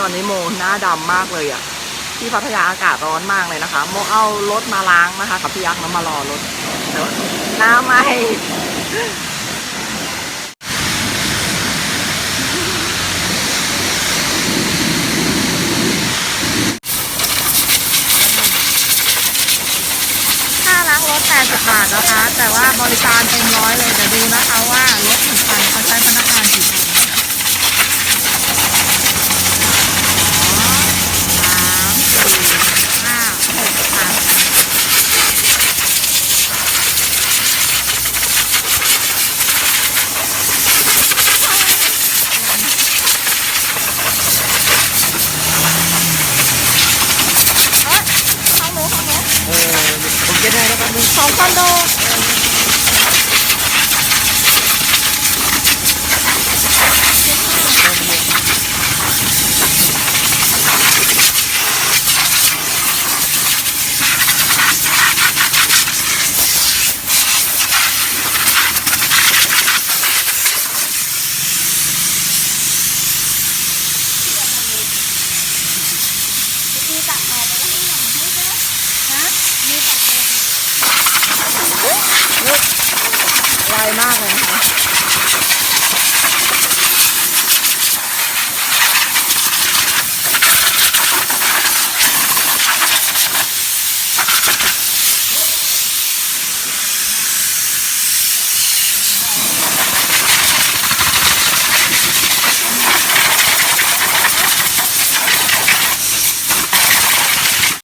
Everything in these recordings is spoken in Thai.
ตอนนี้โมหน้าดำมากเลยอะ่ะ ที่พัทยาอากาศร้อนมากเลยนะคะ โมเอารถมาล้างนะคะกับพี่ยักษ์นะมารอรถแต่ว่าหน้าไหมค่าล้างรถ80บาทนะคะ แต่ว่าบริการเต็มร้อยเลย เดี๋ยวดูนะคะว่ารถถึงคันเขาใช้พนักงานกี่คนนะคะสามสี่ห้าหกค่ะห้องหนูห้องหนู ผมจะได้แล้ วครับสองคอนโดไวมากเลยนะคะ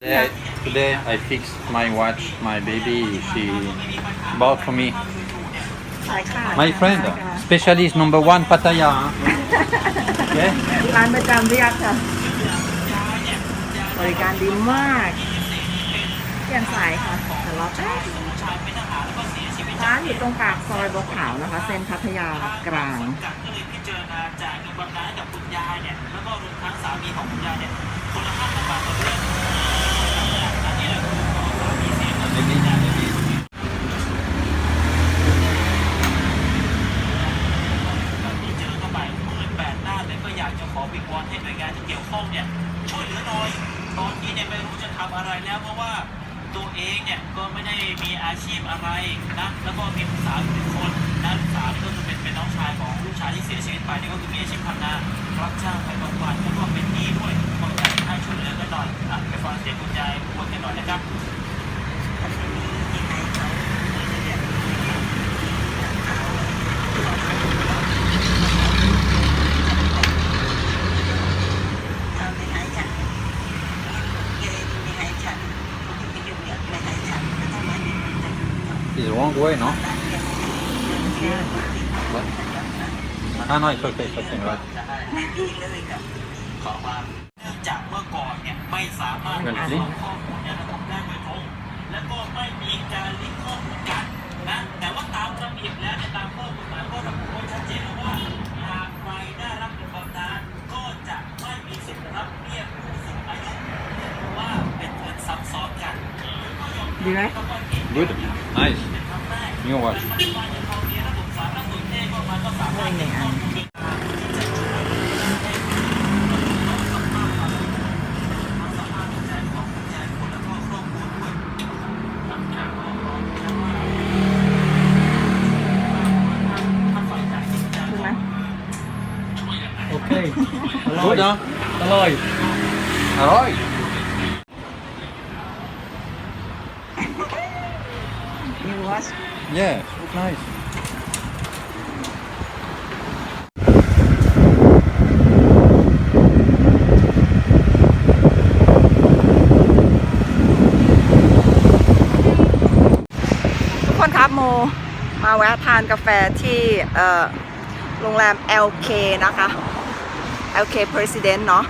Today, today I fixed my watch. My baby, she bought for me. สายขาด My friend, specialist number one Pattaya. huh? okay? ร้านประจำเรียกค่ะ บริการดีมากเปลี่ยนสายค่ะแต่รอแป๊บร้านอยู่ตรงปากซอยบัวขาวนะคะ เส้นพัทยากลางเจอเข้าไปหมื่นแปดหน้าเลยก็อยากจะขอวิงวอนให้หน่วยงานที่เกี่ยวข้องเนี่ยช่วยเหลือหน่อย ตอนนี้เนี่ยไม่รู้จะทำอะไรแล้วเพราะว่าตัว เนี่ยก็ไม่ได้มีอาชีพอะไรนะแล้วก็มีลูกสาวหนึ่งคนนะลูกสาวนี่ก็คือเป็นเป็นน้องชายของลูกชายที่เสียชีวิตไปเนี่ยก็คือมีอาชีพทำนารับจ้างไปบำบัดแล้วก็เป็นหนี้ด้วยก็อยากให้ช่วยเหลือกันหน่อยอะไปฟังเสียงคุณยายพูดกันหน่อยนะครับ เอาไม่หายฉันเกย์ไม่หายฉันที่ไปอยู่เนี่ยไม่หายฉันก็ต้องมาอยู่ใน It's the wrong way, no? What? Ah, no, it's okay, it's okay, right? ที่เลยกับขอความเนื่องจากเมื่อก่อนเนี่ยไม่สามารถเงินหาสิข้อมูลในระบบได้โดยตรงและก็ไม่มีการลิงก์ข้อมูลกันนะแต่ว่าตามระเบียบแล้วในยตามข้อกฎหมายก็ระบุไว้ชัดเจนแล้วว่าหากใครได้รับเงินบำนาญก็จะไม่มีสิทธิ์รับเบี้ยผู้สูงอายุเพราะว่าเป็นเงินซ้ำซ้อนกันดีไหม Good. Nice. New watch. เพิ่มหนึ่งอันถูกไหม Okay. Good, huh? Alloy. Alloy. New watch Yeah, look nice. ทุกคนครับโมมาแวะทานกาแฟที่โรงแรม LK นะคะ LK President เนาะ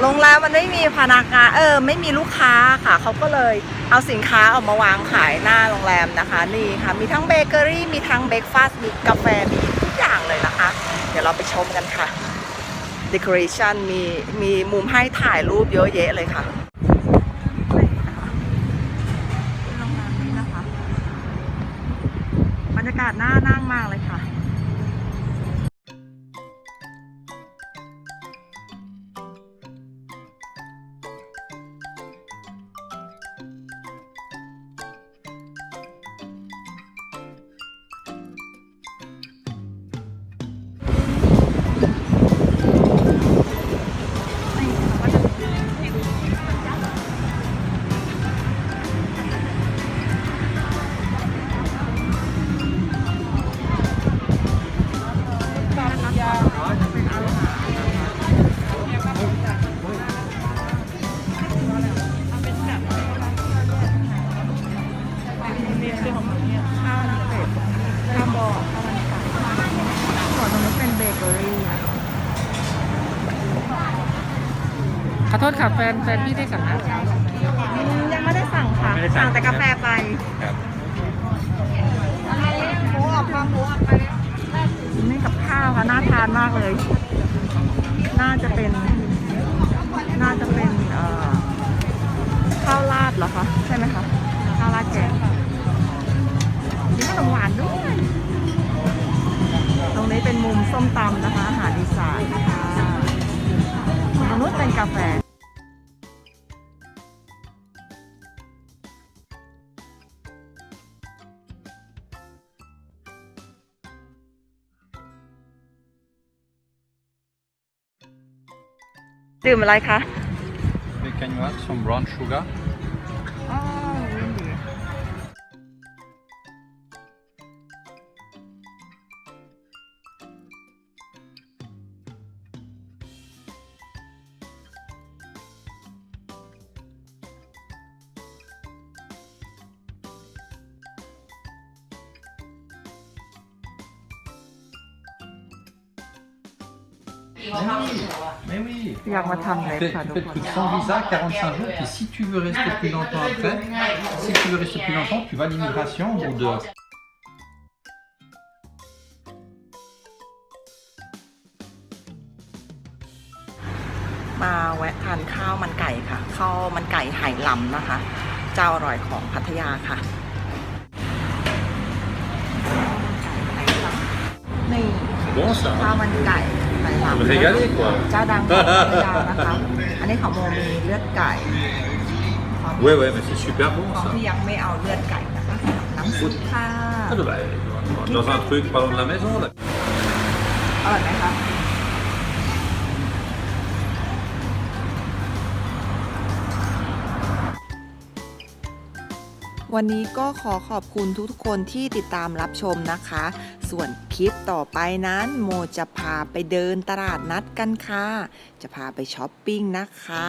โรงแรมมันไม่มีพนักงานเออไม่มีลูกค้าค่ะเขาก็เลยเอาสินค้าออกมาวางขายหน้าโรงแรมนะคะนี่ค่ะมีทั้งเบเกอรี่มีทั้งเบรกฟาสต์มีกาแฟมีทุกอย่างเลยนะคะ เดี๋ยวเราไปชมกันค่ะ Decoration มีมีมุมให้ถ่ายรูปเยอะแยะเลยค่ะโรงแรมนี้นะคะบรรยากาศน่านั่งมากเลยค่ะ โทษค่ะแฟนแฟนพี่ได้สั่งอาหารเช้ายังไม่ได้สั่งค่ะ ไม่ได้สั่สั่งงแต่กาแฟไปครับหมูออกมาหมูออกไปนี่กับข้าวค่ะ น่าทานมากเลย น่าจะเป็นน่ ดื่มอะไรคะ Can you add some brown sugar? น truc sans visa, 45 jours, puis si tu veux rester plus longtemps après, si tu veux rester plus longtemps, tu vas à l'immigration au bout de มาแวะทานข้าวมันไก่ค่ะข้าวมันไก่ไหลำนะคะ เจ้าอร่อยของพัทยาค่ะนี่ Bon ça. ข้าวมันไก่ ไหลับเจ้าดังของพัทยานะคะ อันนี้ของโมมีเลือดไก่ของ Ouais ouais, mais c'est super bon ของ ça. ที่ยังไม่เอาเลือดไก่นะคะน้ำซุปค่ะ Ah, bah, Dans un truc pas loin de la maison là. อร่อยไหมคะ วันนี้ก็ขอขอบคุณทุกๆคนที่ติดตามรับชมนะคะ ส่วนคลิปต่อไปนั้น โมจะพาไปเดินตลาดนัดกันค่ะ จะพาไปช้อปปิ้งนะคะ